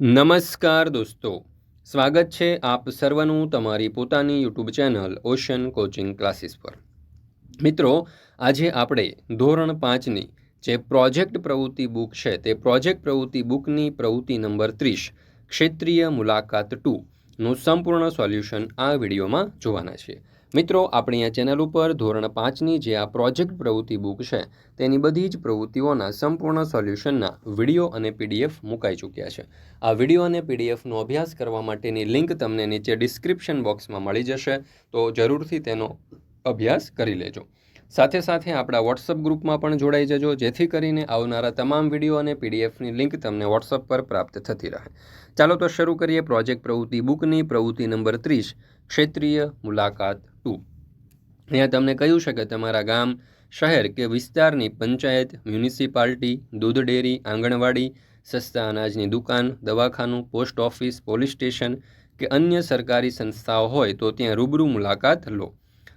નમસ્કાર દોસ્તો. સ્વાગત છે આપ સર્વનું તમારી પોતાની YouTube channel ocean coaching classes પર. મિત્રો, આજે આપણે ધોરણ પાંચની જે પ્રોજેક્ટ પ્રવૃત્તિ બુક છે તે પ્રોજેક્ટ પ્રવૃત્તિ બુકની પ્રવૃત્તિ નંબર ત્રીસ, ક્ષેત્રીય મુલાકાત ટુનું સંપૂર્ણ સોલ્યુશન આ વિડીયોમાં જોવાના છે. મિત્રો, આપણી આ ચેનલ ઉપર ધોરણ પાંચની જે આ પ્રોજેક્ટ પ્રવૃત્તિ બુક છે, તેની બધી જ પ્રવૃત્તિઓના સંપૂર્ણ સોલ્યુશનના વીડિયો અને પીડીએફ મુકાઈ ચૂક્યા છે. આ વીડિયો અને પીડીએફનો અભ્યાસ કરવા માટેની લિંક તમને નીચે ડિસ્ક્રિપ્શન બોક્સમાં મળી જશે, તો જરૂરથી તેનો અભ્યાસ કરી લેજો. સાથે સાથે આપણા વોટ્સઅપ ગ્રુપમાં પણ જોડાઈ જજો, જેથી કરીને આવનારા તમામ વીડિયો અને પીડીએફની લિંક તમને વોટ્સઅપ પર પ્રાપ્ત થતી રહે. ચાલો તો શરૂ કરીએ પ્રોજેક્ટ પ્રવૃત્તિ બુકની પ્રવૃત્તિ નંબર ત્રીસ, ક્ષેત્રીય મુલાકાત ટુ. અહીંયા તમને કહ્યું છે કે તમારા ગામ, શહેર કે વિસ્તારની પંચાયત, મ્યુનિસિપાલિટી, દૂધ ડેરી, આંગણવાડી, સસ્તા અનાજની દુકાન, દવાખાનું, પોસ્ટ ઓફિસ, પોલીસ સ્ટેશન કે અન્ય સરકારી સંસ્થાઓ હોય તો ત્યાં રૂબરૂ મુલાકાત લો.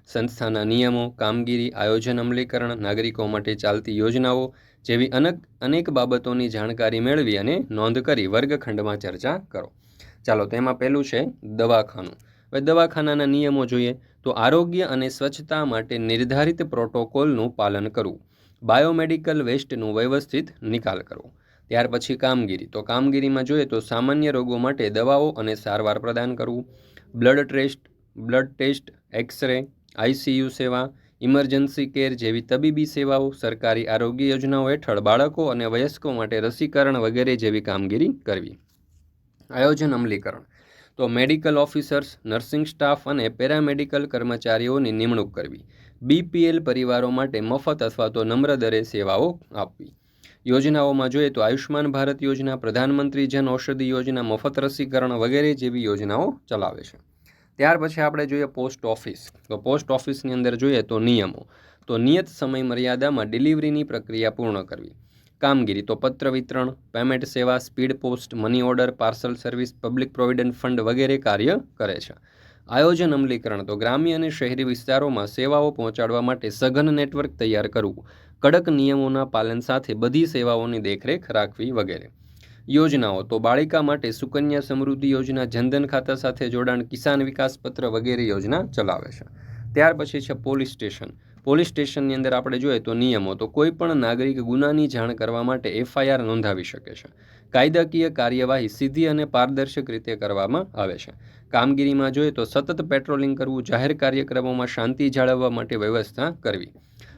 સંસ્થાના નિયમો, કામગીરી, આયોજન, અમલીકરણ, નાગરિકો માટે ચાલતી યોજનાઓ જેવી અનેક અનેક બાબતોની જાણકારી મેળવી અને નોંધ કરી વર્ગખંડમાં ચર્ચા કરો. ચાલો તેમાં પહેલું છે દવાખાનું. હવે દવાખાનાના નિયમો જોઈએ તો આરોગ્ય અને સ્વચ્છતા માટે નિર્ધારિત પ્રોટોકોલનું પાલન કરવું. બાયોમેડિકલ વેસ્ટનું વ્યવસ્થિત નિકાલ કરવો. ત્યાર પછી કામગીરી. તો કામગીરીમાં જોઈએ તો સામાન્ય રોગો માટે દવાઓ અને સારવાર પ્રદાન કરવું. Blood test blood test, x-ray ICU સેવા, ઇમરજન્સી કેર જેવી તબીબી સેવાઓ, સરકારી આરોગ્ય યોજનાઓ હેઠળ બાળકો અને વયસ્કો માટે રસીકરણ વગેરે જેવી કામગીરી કરવી. આયોજન અમલીકરણ. તો મેડિકલ ઓફિસર્સ, નર્સિંગ સ્ટાફ અને પેરામેડિકલ કર્મચારીઓની નિમણૂક કરવી. બીપીએલ પરિવારો માટે મફત અથવા તો નમ્ર દરે સેવાઓ આપવી. યોજનાઓમાં જોઈએ તો આયુષ્માન ભારત યોજના, પ્રધાનમંત્રી જન ઔષધિ યોજના, મફત રસીકરણ વગેરે જેવી યોજનાઓ ચલાવે છે. ત્યાર પછી આપણે જોઈએ પોસ્ટ ઓફિસ. તો પોસ્ટ ઓફિસની અંદર જોઈએ તો નિયમો. તો નિયત સમય મર્યાદામાં ડિલિવરીની પ્રક્રિયા પૂર્ણ કરવી. કામગીરી. તો પત્ર વિતરણ, પેમેન્ટ સેવા, speed post, money order, parcel service, public provident fund વગેરે કાર્ય કરે છે. આયોજન અમલીકરણ. તો ગ્રામ્ય અને શહેરી વિસ્તારોમાં સેવાઓ પહોંચાડવા માટે સઘન નેટવર્ક તૈયાર કરવું. કડક નિયમોના પાલન સાથે બધી સેવાઓની દેખરેખ રાખવી વગેરે. યોજનાઓ. તો બાળિકા માટે સુકન્યા સમૃદ્ધિ યોજના, જનધન ખાતા સાથે જોડાણ, કિસાન વિકાસ પત્ર વગેરે યોજના ચલાવે છે. ત્યાર પછી છે પોલીસ સ્ટેશન. પોલીસ સ્ટેશનની અંદર આપણે જોઈએ તો નિયમો. તો કોઈ પણ નાગરિક ગુનાની જાણ કરવા માટે એફઆઈઆર નોંધાવી શકે છે. કાયદાકીય કાર્યવાહી સીધી અને પારદર્શક રીતે કરવામાં આવે છે. કામગીરીમાં જોઈએ તો સતત પેટ્રોલિંગ કરવું, જાહેર કાર્યક્રમોમાં શાંતિ જાળવવા માટે વ્યવસ્થા કરવી.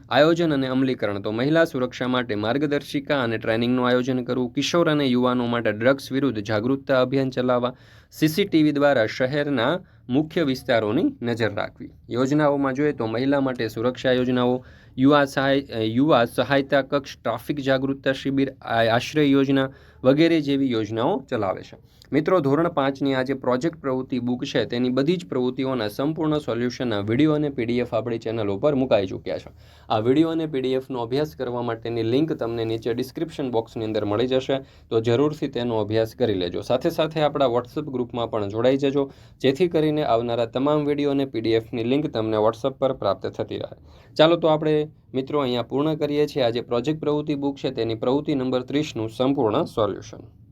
આયોજન અને અમલીકરણ. તો મહિલા સુરક્ષા માટે માર્ગદર્શિકા અને ટ્રેનિંગનું આયોજન કરવું, કિશોર અને યુવાનો માટે ડ્રગ્સ વિરુદ્ધ જાગૃતતા અભિયાન ચલાવવા, સીસીટીવી દ્વારા શહેરના મુખ્ય વિસ્તારોની નજર રાખવી. યોજનાઓમાં જોઈએ તો મહિલા માટે સુરક્ષા યોજનાઓ યુવા સહાય યુવા સહાયતા કક્ષ ટ્રાફિક જાગૃતતા શિબિર આશ્રય યોજના વગેરે જેવી યોજનાઓ ચલાવે છે. મિત્રો, ધોરણ પાંચની આ જે પ્રોજેક્ટ પ્રવૃત્તિ બુક છે, તેની બધી જ પ્રવૃત્તિઓના સંપૂર્ણ સોલ્યુશનના વીડિયો અને પીડીએફ આપણી ચેનલ ઉપર મુકાઈ ચૂક્યા છે. આ વીડિયો અને પીડીએફનો અભ્યાસ કરવા માટેની લિંક તમને નીચે ડિસ્ક્રિપ્શન બોક્સની અંદર મળી જશે, તો જરૂરથી તેનો અભ્યાસ કરી લેજો. સાથે સાથે આપણા વોટ્સઅપ ગ્રુપમાં પણ જોડાઈ જજો, જેથી કરીને આવનારા તમામ વીડિયો અને પીડીએફની લિંક તમને વોટ્સઅપ પર પ્રાપ્ત થતી રહે. ચાલો, તો આપણે મિત્રો, અહીંયા પૂર્ણ કરીએ છીએ. આજે પ્રોજેક્ટ પ્રવૃત્તિ બુક છે. તેની પ્રવૃત્તિ નંબર ત્રીસનું સંપૂર્ણ સોલ્યુશન.